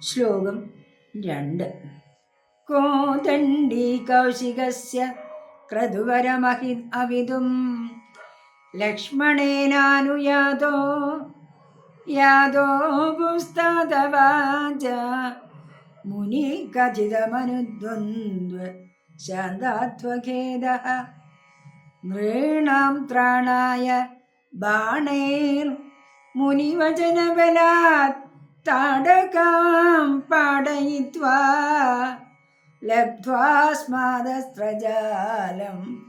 ശ്ലോകം രണ്ട്. കോതണ്ഡി കൗശികസ്യ ക്രതുവരമഹി അവിതും ലക്ഷ്മണേനാനുയാതോ യാതോ പുസ്തവാച മുനി കചിതമനുദ്വന്ദ്വ ശാന്താത്വഖേദ. നൃണാം ത്രാണായ ബാണേർ മുനിവചനബലാत् പാടയിത്വാ ലബ്ധ്വാ സ്മാദസ്ത്രജാലം.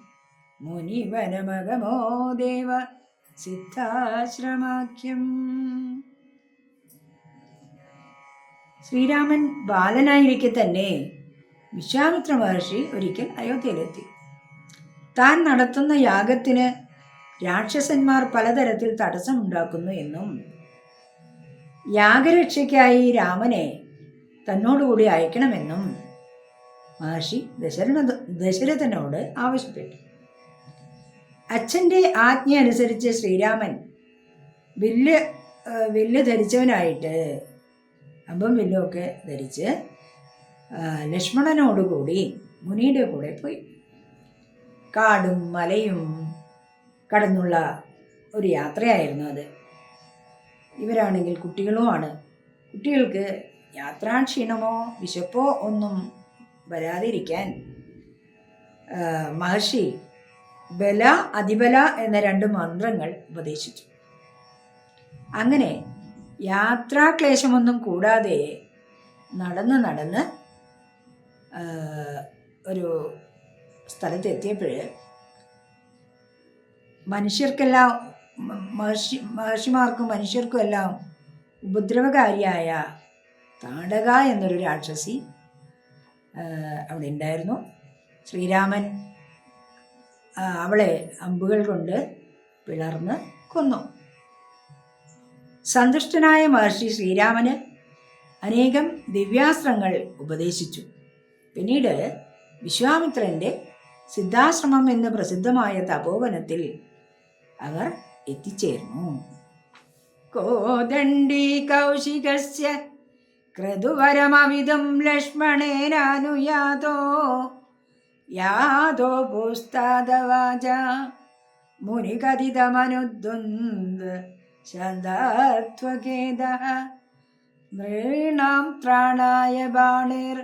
മുനിവനമഗമോ ദേവ സിദ്ധാശ്രമാഖ്യം. ശ്രീരാമൻ ബാലനായിരിക്കെ തന്നെ വിശ്വാമിത്ര മഹർഷി ഒരിക്കൽ അയോധ്യയിലെത്തി. താൻ നടത്തുന്ന യാഗത്തിന് രാക്ഷസന്മാർ പലതരത്തിൽ തടസ്സമുണ്ടാക്കുന്നു എന്നും യാഗരക്ഷയ്ക്കായി രാമനെ തന്നോടുകൂടി അയക്കണമെന്നും മഹർഷി ദശരണ ദശരഥനോട് ആവശ്യപ്പെട്ടു. അച്ഛന്റെ ആജ്ഞ അനുസരിച്ച് ശ്രീരാമൻ വില്ല് വില്ല് ധരിച്ചവനായിട്ട് അമ്പം വില്ലുമൊക്കെ ധരിച്ച് ലക്ഷ്മണനോടുകൂടി മുനിയുടെ കൂടെ പോയി. കാടും മലയും കടന്നുള്ള ഒരു യാത്രയായിരുന്നു അത്. ഇവരാണെങ്കിൽ കുട്ടികളുമാണ്. കുട്ടികൾക്ക് യാത്രാ ക്ഷീണമോ വിശപ്പോ ഒന്നും വരാതിരിക്കാൻ മഹർഷി ബല അതിബല എന്ന രണ്ട് മന്ത്രങ്ങൾ ഉപദേശിച്ചു. അങ്ങനെ യാത്രാക്ലേശമൊന്നും കൂടാതെ നടന്ന് നടന്ന് ഒരു സ്ഥലത്തെത്തിയപ്പോൾ മനുഷ്യർക്കെല്ലാം മഹർഷി മഹർഷിമാർക്കും മനുഷ്യർക്കും എല്ലാം ഉപദ്രവകാരിയായ താടക എന്നൊരു രാക്ഷസി അവിടെ ഉണ്ടായിരുന്നു. ശ്രീരാമൻ അവളെ അമ്പുകൾ കൊണ്ട് പിളർന്ന് കൊന്നു. സന്തുഷ്ടനായ മഹർഷി ശ്രീരാമന് അനേകം ദിവ്യാസ്ത്രങ്ങൾ ഉപദേശിച്ചു. പിന്നീട് വിശ്വാമിത്രന്റെ സിദ്ധാശ്രമം എന്ന് പ്രസിദ്ധമായ തപോവനത്തിൽ അവർ എത്തിച്ചേർന്നു. കോദണ്ഡി കൗശികസ്യ ക്രതുവരമവിധം ലക്ഷ്മണേനാനുയാതോ യാതോ പുസ്താദവാച മുനികഥിതമനുദ്വന്ദ് ശാന്താത്വഖേദ നൃണാം ത്രാണായ ബാണിർ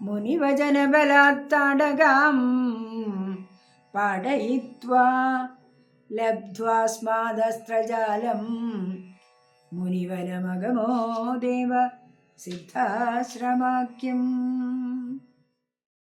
മുനിവചനബലാത്താടകാം. പാടയിത്വാ ലബ്ധ്വാസ്മാദസ്ത്രജാലം. മുനിവനമഗമോ ദേവ സിദ്ധാശ്രമാഖ്യം.